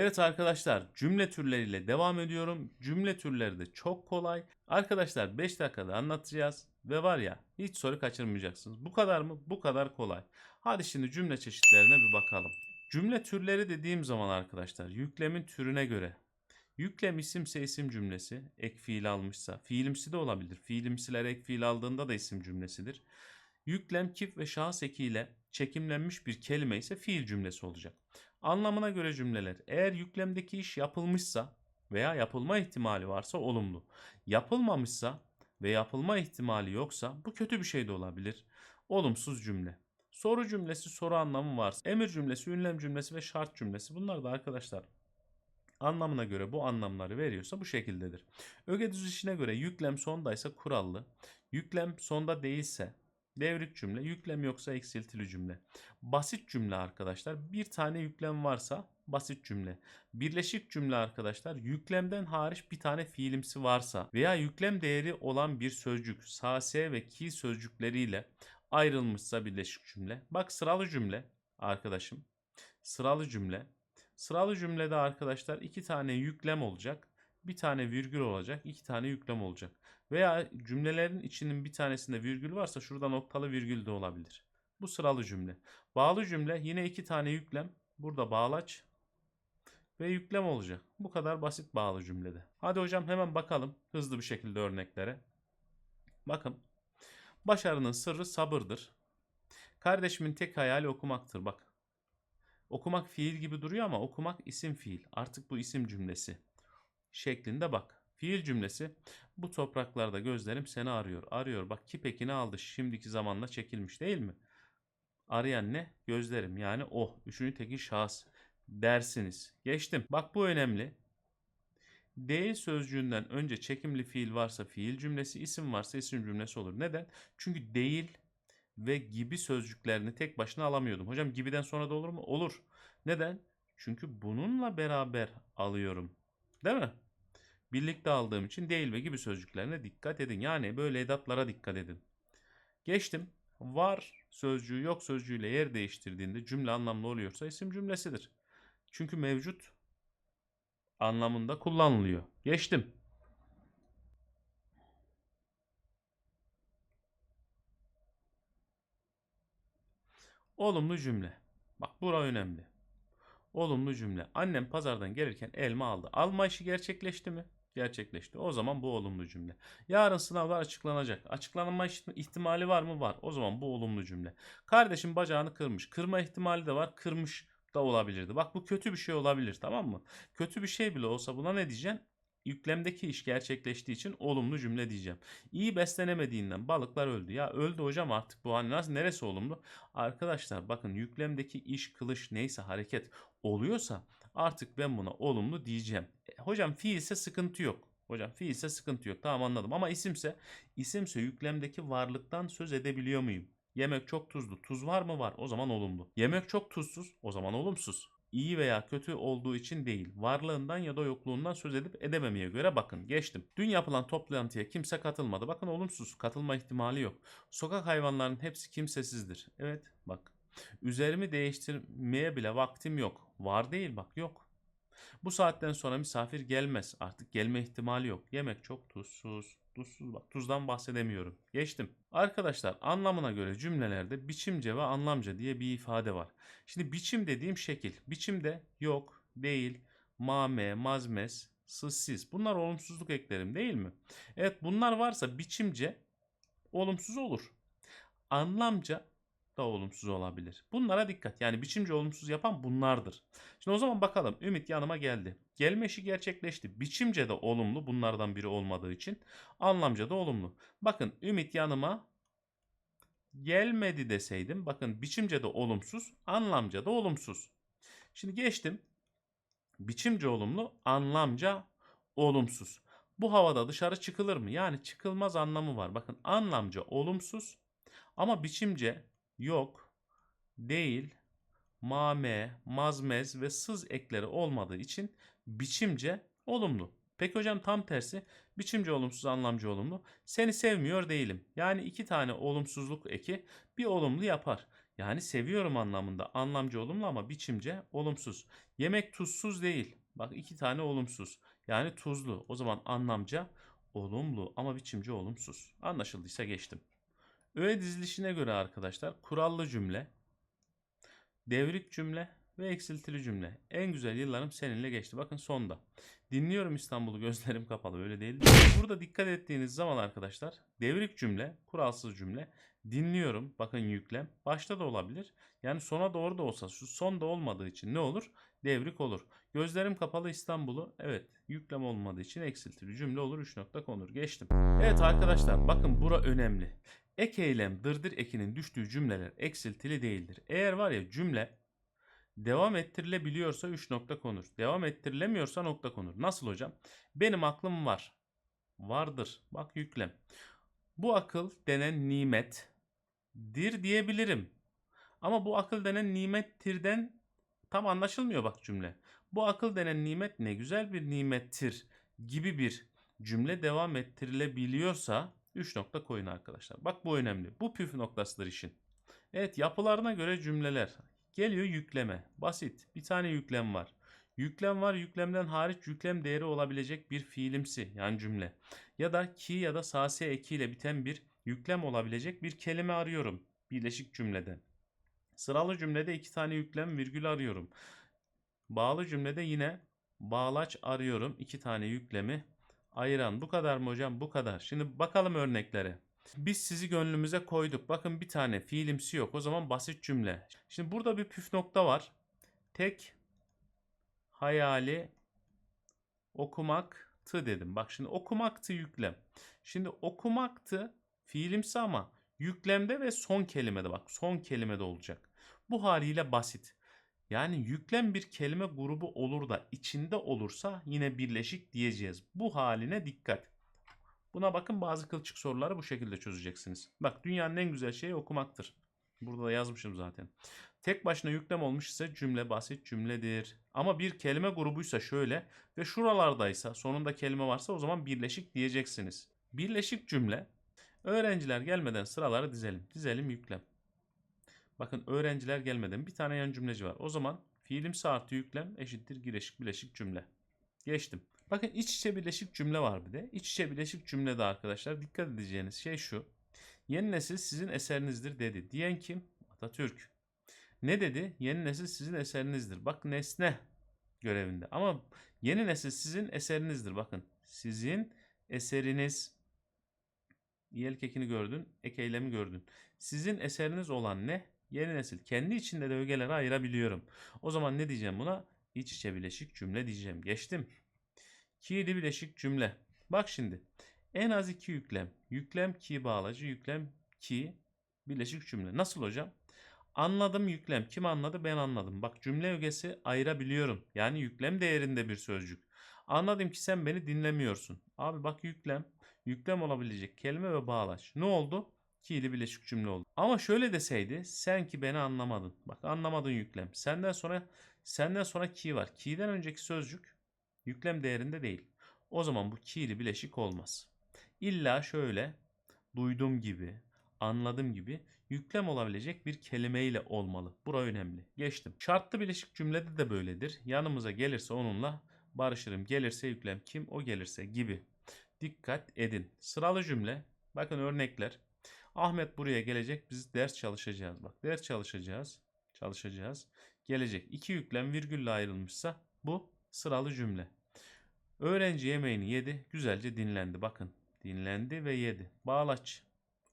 Evet arkadaşlar cümle türleriyle devam ediyorum. Cümle türleri de çok kolay. Arkadaşlar 5 dakikada anlatacağız. Ve var ya hiç soru kaçırmayacaksınız. Bu kadar mı? Bu kadar kolay. Hadi şimdi cümle çeşitlerine bir bakalım. Cümle türleri dediğim zaman arkadaşlar yüklemin türüne göre Yüklem isimse isim cümlesi, ek fiil almışsa, fiilimsi de olabilir. Fiilimsiler ek fiil aldığında da isim cümlesidir. Yüklem kif ve şahıs ekiyle çekimlenmiş bir kelime ise fiil cümlesi olacak. Anlamına göre cümleler eğer yüklemdeki iş yapılmışsa veya yapılma ihtimali varsa olumlu. Yapılmamışsa ve yapılma ihtimali yoksa bu kötü bir şey de olabilir. Olumsuz cümle. Soru cümlesi soru anlamı varsa, emir cümlesi, ünlem cümlesi ve şart cümlesi bunlar da arkadaşlar anlamına göre bu anlamları veriyorsa bu şekildedir. Öge düzüşüne göre yüklem sondaysa kurallı, yüklem sonda değilse devrik cümle, yüklem yoksa eksiltili cümle. Basit cümle arkadaşlar bir tane yüklem varsa basit cümle. Birleşik cümle arkadaşlar yüklemden hariç bir tane fiilimsi varsa veya yüklem değeri olan bir sözcük sase ve ki sözcükleriyle ayrılmışsa birleşik cümle. Bak sıralı cümle arkadaşım. Sıralı cümle Sıralı cümlede arkadaşlar iki tane yüklem olacak. Bir tane virgül olacak. iki tane yüklem olacak. Veya cümlelerin içinin bir tanesinde virgül varsa şurada noktalı virgül de olabilir. Bu sıralı cümle. Bağlı cümle yine iki tane yüklem. Burada bağlaç ve yüklem olacak. Bu kadar basit bağlı cümlede. Hadi hocam hemen bakalım hızlı bir şekilde örneklere. Bakın. Başarının sırrı sabırdır. Kardeşimin tek hayali okumaktır. Bak Okumak fiil gibi duruyor ama okumak isim fiil. Artık bu isim cümlesi şeklinde bak. Fiil cümlesi bu topraklarda gözlerim seni arıyor. Arıyor bak kip ekini aldı. Şimdiki zamanla çekilmiş değil mi? Arayan ne? Gözlerim yani o. Üçüncü tekil şahıs dersiniz. Geçtim. Bak bu önemli. Değil sözcüğünden önce çekimli fiil varsa fiil cümlesi, isim varsa isim cümlesi olur. Neden? Çünkü değil ve gibi sözcüklerini tek başına alamıyordum. Hocam gibiden sonra da olur mu? Olur. Neden? Çünkü bununla beraber alıyorum. Değil mi? Birlikte aldığım için değil ve gibi sözcüklerine dikkat edin. Yani böyle edatlara dikkat edin. Geçtim. Var sözcüğü yok sözcüğüyle yer değiştirdiğinde cümle anlamlı oluyorsa isim cümlesidir. Çünkü mevcut anlamında kullanılıyor. Geçtim. Olumlu cümle. Bak bura önemli. Olumlu cümle. Annem pazardan gelirken elma aldı. Alma işi gerçekleşti mi? Gerçekleşti. O zaman bu olumlu cümle. Yarın sınavlar açıklanacak. Açıklanma ihtimali var mı? Var. O zaman bu olumlu cümle. Kardeşim bacağını kırmış. Kırma ihtimali de var. Kırmış da olabilirdi. Bak bu kötü bir şey olabilir tamam mı? Kötü bir şey bile olsa buna ne diyeceksin? Yüklemdeki iş gerçekleştiği için olumlu cümle diyeceğim. İyi beslenemediğinden balıklar öldü. Ya öldü hocam artık bu hani nasıl neresi olumlu? Arkadaşlar bakın yüklemdeki iş kılış neyse hareket oluyorsa artık ben buna olumlu diyeceğim. E, hocam fiilse sıkıntı yok. Hocam fiilse sıkıntı yok. Tamam anladım. Ama isimse isimse yüklemdeki varlıktan söz edebiliyor muyum? Yemek çok tuzlu. Tuz var mı? Var. O zaman olumlu. Yemek çok tuzsuz. O zaman olumsuz iyi veya kötü olduğu için değil, varlığından ya da yokluğundan söz edip edememeye göre bakın. Geçtim. Dün yapılan toplantıya kimse katılmadı. Bakın olumsuz, katılma ihtimali yok. Sokak hayvanlarının hepsi kimsesizdir. Evet, bak. Üzerimi değiştirmeye bile vaktim yok. Var değil bak, yok. Bu saatten sonra misafir gelmez. Artık gelme ihtimali yok. Yemek çok tuzsuz. Tuzsuz bak. Tuzdan bahsedemiyorum. Geçtim. Arkadaşlar anlamına göre cümlelerde biçimce ve anlamca diye bir ifade var. Şimdi biçim dediğim şekil. Biçimde yok, değil, mame, mazmez, sızsiz. Bunlar olumsuzluk eklerim değil mi? Evet bunlar varsa biçimce olumsuz olur. Anlamca da olumsuz olabilir. Bunlara dikkat. Yani biçimce olumsuz yapan bunlardır. Şimdi o zaman bakalım. Ümit yanıma geldi. Gelme işi gerçekleşti. Biçimce de olumlu bunlardan biri olmadığı için. Anlamca da olumlu. Bakın Ümit yanıma gelmedi deseydim. Bakın biçimce de olumsuz. Anlamca da olumsuz. Şimdi geçtim. Biçimce olumlu. Anlamca olumsuz. Bu havada dışarı çıkılır mı? Yani çıkılmaz anlamı var. Bakın anlamca olumsuz. Ama biçimce yok, değil, mame, mazmez ve sız ekleri olmadığı için biçimce olumlu. Peki hocam tam tersi biçimce olumsuz anlamcı olumlu. Seni sevmiyor değilim. Yani iki tane olumsuzluk eki bir olumlu yapar. Yani seviyorum anlamında. Anlamcı olumlu ama biçimce olumsuz. Yemek tuzsuz değil. Bak iki tane olumsuz. Yani tuzlu. O zaman anlamca olumlu ama biçimce olumsuz. Anlaşıldıysa geçtim. Öğe dizilişine göre arkadaşlar kurallı cümle, devrik cümle ve eksiltili cümle. En güzel yıllarım seninle geçti. Bakın sonda. Dinliyorum İstanbul'u gözlerim kapalı öyle değil. Burada dikkat ettiğiniz zaman arkadaşlar devrik cümle, kuralsız cümle. Dinliyorum bakın yüklem. Başta da olabilir. Yani sona doğru da olsa şu son da olmadığı için ne olur? Devrik olur. Gözlerim kapalı İstanbul'u evet yüklem olmadığı için eksiltili cümle olur 3 nokta konur. Geçtim. Evet arkadaşlar bakın bura önemli. Ek eylem dırdır ekinin düştüğü cümleler eksiltili değildir. Eğer var ya cümle devam ettirilebiliyorsa 3 nokta konur. Devam ettirilemiyorsa nokta konur. Nasıl hocam? Benim aklım var. Vardır. Bak yüklem. Bu akıl denen nimet dir diyebilirim. Ama bu akıl denen nimettirden tam anlaşılmıyor bak cümle. Bu akıl denen nimet ne güzel bir nimettir gibi bir cümle devam ettirilebiliyorsa 3 nokta koyun arkadaşlar. Bak bu önemli. Bu püf noktasıdır işin. Evet yapılarına göre cümleler. Geliyor yükleme. Basit. Bir tane yüklem var. Yüklem var. Yüklemden hariç yüklem değeri olabilecek bir fiilimsi yani cümle. Ya da ki ya da sase ekiyle biten bir yüklem olabilecek bir kelime arıyorum. Birleşik cümlede. Sıralı cümlede iki tane yüklem virgül arıyorum. Bağlı cümlede yine bağlaç arıyorum. iki tane yüklemi ayıran. Bu kadar mı hocam? Bu kadar. Şimdi bakalım örneklere. Biz sizi gönlümüze koyduk. Bakın bir tane fiilimsi yok. O zaman basit cümle. Şimdi burada bir püf nokta var. Tek hayali okumaktı dedim. Bak şimdi okumaktı yüklem. Şimdi okumaktı fiilimsi ama yüklemde ve son kelimede bak. Son kelimede olacak. Bu haliyle basit. Yani yüklem bir kelime grubu olur da içinde olursa yine birleşik diyeceğiz. Bu haline dikkat. Buna bakın bazı kılçık soruları bu şekilde çözeceksiniz. Bak dünyanın en güzel şeyi okumaktır. Burada da yazmışım zaten. Tek başına yüklem olmuş ise cümle basit cümledir. Ama bir kelime grubuysa şöyle ve şuralardaysa sonunda kelime varsa o zaman birleşik diyeceksiniz. Birleşik cümle öğrenciler gelmeden sıraları dizelim. Dizelim yüklem. Bakın öğrenciler gelmeden bir tane yan cümleci var. O zaman fiilimsi artı yüklem eşittir gireşik bileşik cümle. Geçtim. Bakın iç içe birleşik cümle var bir de. İç içe birleşik cümlede arkadaşlar dikkat edeceğiniz şey şu. Yeni nesil sizin eserinizdir dedi. Diyen kim? Atatürk. Ne dedi? Yeni nesil sizin eserinizdir. Bak nesne görevinde. Ama yeni nesil sizin eserinizdir. Bakın sizin eseriniz. İyel kekini gördün. Ek eylemi gördün. Sizin eseriniz olan ne? Yeni nesil. Kendi içinde de ögeleri ayırabiliyorum. O zaman ne diyeceğim buna? İç içe bileşik cümle diyeceğim. Geçtim. Ki'li bileşik cümle. Bak şimdi. En az iki yüklem. Yüklem ki bağlacı, yüklem ki bileşik cümle. Nasıl hocam? Anladım yüklem. Kim anladı? Ben anladım. Bak cümle ögesi ayırabiliyorum. Yani yüklem değerinde bir sözcük. Anladım ki sen beni dinlemiyorsun. Abi bak yüklem. Yüklem olabilecek kelime ve bağlaç. Ne oldu? Ki'li bileşik cümle oldu. Ama şöyle deseydi sen ki beni anlamadın. Bak anlamadın yüklem. Senden sonra senden sonra ki var. Ki'den önceki sözcük yüklem değerinde değil. O zaman bu ki'li bileşik olmaz. İlla şöyle duydum gibi, anladım gibi yüklem olabilecek bir kelimeyle olmalı. Bura önemli. Geçtim. Şartlı bileşik cümlede de böyledir. Yanımıza gelirse onunla barışırım. Gelirse yüklem kim o gelirse gibi. Dikkat edin. Sıralı cümle. Bakın örnekler. Ahmet buraya gelecek. Biz ders çalışacağız. Bak ders çalışacağız. Çalışacağız. Gelecek. İki yüklem virgülle ayrılmışsa bu sıralı cümle. Öğrenci yemeğini yedi. Güzelce dinlendi. Bakın dinlendi ve yedi. Bağlaç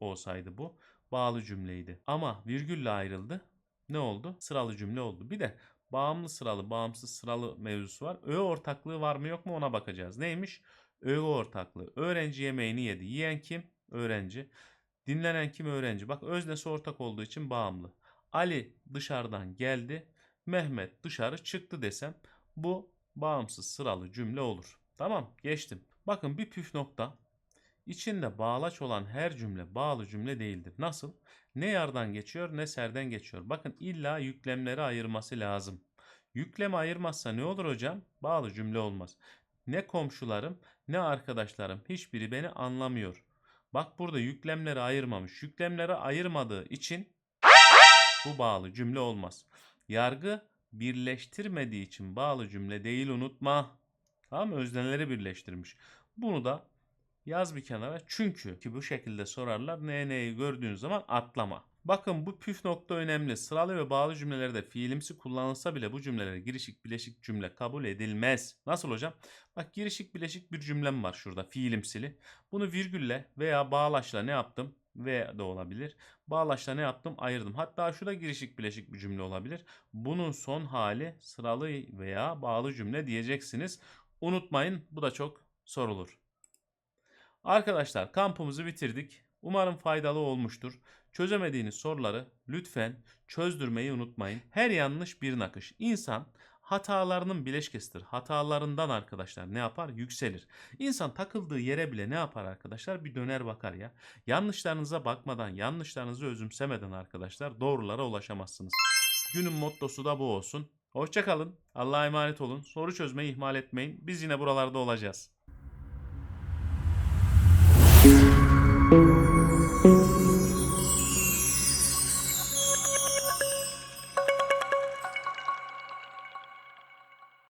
olsaydı bu bağlı cümleydi. Ama virgülle ayrıldı. Ne oldu? Sıralı cümle oldu. Bir de bağımlı sıralı, bağımsız sıralı mevzusu var. Öğe ortaklığı var mı yok mu ona bakacağız. Neymiş? Öğe ortaklığı. Öğrenci yemeğini yedi. Yiyen kim? Öğrenci. Dinlenen kim? Öğrenci. Bak öznesi ortak olduğu için bağımlı. Ali dışarıdan geldi. Mehmet dışarı çıktı desem bu bağımsız sıralı cümle olur. Tamam geçtim. Bakın bir püf nokta. İçinde bağlaç olan her cümle bağlı cümle değildir. Nasıl? Ne yardan geçiyor ne serden geçiyor. Bakın illa yüklemleri ayırması lazım. Yüklemi ayırmazsa ne olur hocam? Bağlı cümle olmaz. Ne komşularım ne arkadaşlarım hiçbiri beni anlamıyor. Bak burada yüklemleri ayırmamış. Yüklemleri ayırmadığı için Bu bağlı cümle olmaz. Yargı birleştirmediği için bağlı cümle değil unutma. Tamam mı? Özneleri birleştirmiş. Bunu da yaz bir kenara. Çünkü ki bu şekilde sorarlar. Ne neyi gördüğün zaman atlama. Bakın bu püf nokta önemli. Sıralı ve bağlı cümlelerde fiilimsi kullanılsa bile bu cümlelere girişik bileşik cümle kabul edilmez. Nasıl hocam? Bak girişik bileşik bir cümlem var şurada fiilimsili. Bunu virgülle veya bağlaçla ne yaptım? Ve de olabilir. Bağlaçla ne yaptım? Ayırdım. Hatta şu da girişik bileşik bir cümle olabilir. Bunun son hali sıralı veya bağlı cümle diyeceksiniz. Unutmayın bu da çok sorulur. Arkadaşlar kampımızı bitirdik. Umarım faydalı olmuştur. Çözemediğiniz soruları lütfen çözdürmeyi unutmayın. Her yanlış bir nakış. İnsan hatalarının bileşkesidir. Hatalarından arkadaşlar ne yapar? Yükselir. İnsan takıldığı yere bile ne yapar arkadaşlar? Bir döner bakar ya. Yanlışlarınıza bakmadan, yanlışlarınızı özümsemeden arkadaşlar doğrulara ulaşamazsınız. Günün mottosu da bu olsun. Hoşçakalın. Allah'a emanet olun. Soru çözmeyi ihmal etmeyin. Biz yine buralarda olacağız.